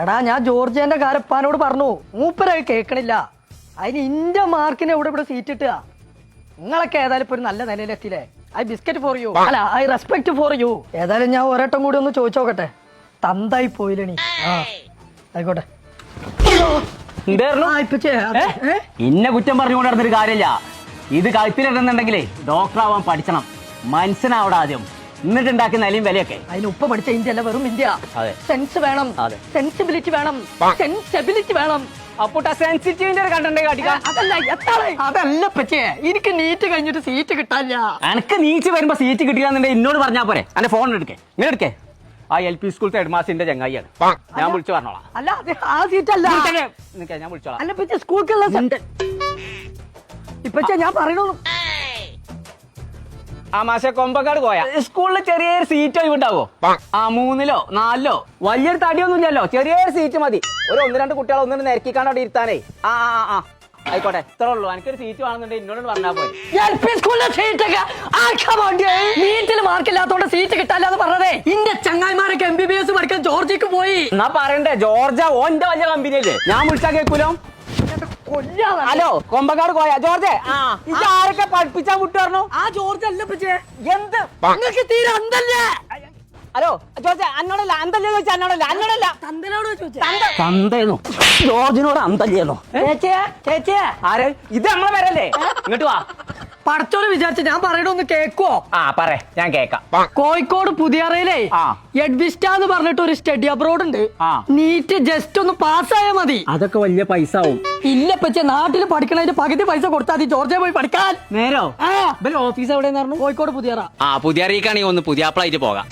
എടാ ഞാൻ ജോർജിയന്റെ കാരപ്പാനോട് പറഞ്ഞു. മൂപ്പരത് കേൾക്കണില്ല അതിന് ഇന്റെ മാർക്കിന് എവിടെ ഇവിടെ സീറ്റ് കിട്ടുക നിങ്ങളൊക്കെ ഏതായാലും ഇപ്പൊ ഒരു നല്ല നിലയിലെത്തിയില്ലേ ഐ ബിസ്ക്കറ്റ് ഫോർ യു അല്ല ഐ റെസ്പെക്ട് ഫോർ യു ഏതായാലും ഞാൻ ഒരട്ടം കൂടി ഒന്ന് ചോദിച്ചോക്കട്ടെ തന്തായി പോയില്ലണി ആ ആയിക്കോട്ടെ. ഇന്ന കുറ്റം പറഞ്ഞുകൊണ്ട് നടന്നൊരു കാര്യമില്ല. ഇത് കഴുത്തിലിടുന്നുണ്ടെങ്കിലേ ഡോക്ടർ ആവാൻ പഠിക്കണം മനസ്സിനാവിടെ ആദ്യം. എന്നിട്ട് ഉണ്ടാക്കിയ നിലയും വിലയൊക്കെ. അതിന് ഉപ്പ പഠിച്ച ഇന്ത്യ അല്ല വെറും ഇന്ത്യ. അതെ. സെൻസ് വേണം. അതെ. സെൻസിബിലിറ്റി വേണം. സെൻസിബിലിറ്റി വേണം. അപ്പോട്ടാ സെൻസിറ്റീവിന്റെ ഒരു കണ്ടന്റ് കാട്ടിക്കാം. അതല്ല എത്താണ് അതല്ല പച്ചേ എനിക്ക് നീറ്റ് കഴിഞ്ഞിട്ട് സീറ്റ് കിട്ടാനില്ല. എനക്ക് നീച്ച് വരുമ്പോ സീറ്റ് എന്നോട് പറഞ്ഞാ പോരെ. എന്റെ ഫോൺ എടുക്കേ. ഇങ്ങനെ എടുക്കേ. ആ എൽ പി സ്കൂളത്തെ ഹെഡ്മാസ്റ്ററിന്റെ ചങ്ങായിയാണ്. ഞാൻ വിളിച്ചു പറഞ്ഞോളാം. അല്ല അത് ആ സീറ്റ് അല്ല. ഞാൻ വിളിച്ചോളാം. അല്ല പച്ചേ സ്കൂൾക്കുള്ള ഇപ്പച്ചേ ഞാൻ പറയണു ആ മാഷെ കൊമ്പക്കാട് പോയാ. സ്കൂളിൽ ചെറിയൊരു സീറ്റ് ഒഴിവുണ്ടാവോ? ആ. മൂന്നിലോ നാലിലോ വലിയൊരു തടിയൊന്നും ഇല്ലല്ലോ ചെറിയൊരു സീറ്റ് മതി. ഒരു ഒന്ന് രണ്ട് കുട്ടികളെ ഒന്നും നിരക്കിക്കാണ്ട് അവിടെ ഇരുത്താനേ. ആ ആ ആ ആയിക്കോട്ടെ ഇത്രേ ഉള്ളൂ. എനിക്കൊരു സീറ്റ് വേണമെന്നുണ്ടെങ്കിൽ എന്നോട് പറഞ്ഞാൽ പോയി എൽ പി സ്കൂളിലെ സീറ്റ് ആർക്കാ വേണ്ടിയേ? നീറ്റിൽ മാർക്കില്ലാത്തോണ്ട് സീറ്റ് കിട്ടാല്ല എന്ന് പറഞ്ഞതേ. ഇന്റെ ചങ്ങായിമാരൊക്കെ എം ബി ബി എസ് പഠിക്കാൻ ജോർജിക്ക് പോയി. എന്നാ പറയണ്ടേ ജോർജ ഓന്റെ വലിയ കമ്പനിയല്ലേ ഞാൻ വിളിച്ചാ കേൾക്കൂലോ ഹലോ കൊമ്പക്കാട് പോയാ. ജോർജെ ആ ആരൊക്കെ വിട്ടു ആ ജോർജ് അല്ല പിടിച്ചേ എന്ത്? നിങ്ങൾക്ക് തീരെ അന്തല്ലേ? ഹലോ ജോർജ് അന്നോടല്ല അന്തല്ലേ ചോദിച്ചാ അന്നോടല്ല അന്നോടല്ല. തന്തനോട് തന്തേനോ ജോർജിനോട് അന്തല്ലേനോ ചേച്ചിയെ ചേച്ചിയെ. ആരെ? ഇത് നമ്മളെ വരല്ലേ ഇങ്ങോട്ട് വാ. പടച്ചോട് വിചാരിച്ച ഞാൻ പറയണൊന്ന് കേക്കോ ആ പറ ഞാൻ കേക്കാം. കോഴിക്കോട് പുതിയറയിലേ ആ. എഡ്വിസ്റ്റ എന്ന് പറഞ്ഞിട്ട് ഒരു സ്റ്റഡി അബ്രോഡ് ഉണ്ട്. ആ. നീറ്റ് ജസ്റ്റ് ഒന്ന് പാസ്സായാ മതി. അതൊക്കെ വലിയ പൈസ ആവും. ഇല്ല പച്ചേ നാട്ടിൽ പഠിക്കണതിന്റെ പകുതി പൈസ കൊടുത്താൽ മതി. ജോർജിയ പോയി പഠിക്കാൻ. നേരോ? ആ. ഓഫീസ് എവിടെയെന്ന് പറഞ്ഞു? കോഴിക്കോട് പുതിയറ. ആ പുതിയ അറിയിക്കാണെങ്കിൽ ഒന്ന് പുതിയ ആപ്പിളായിട്ട് പോകാം.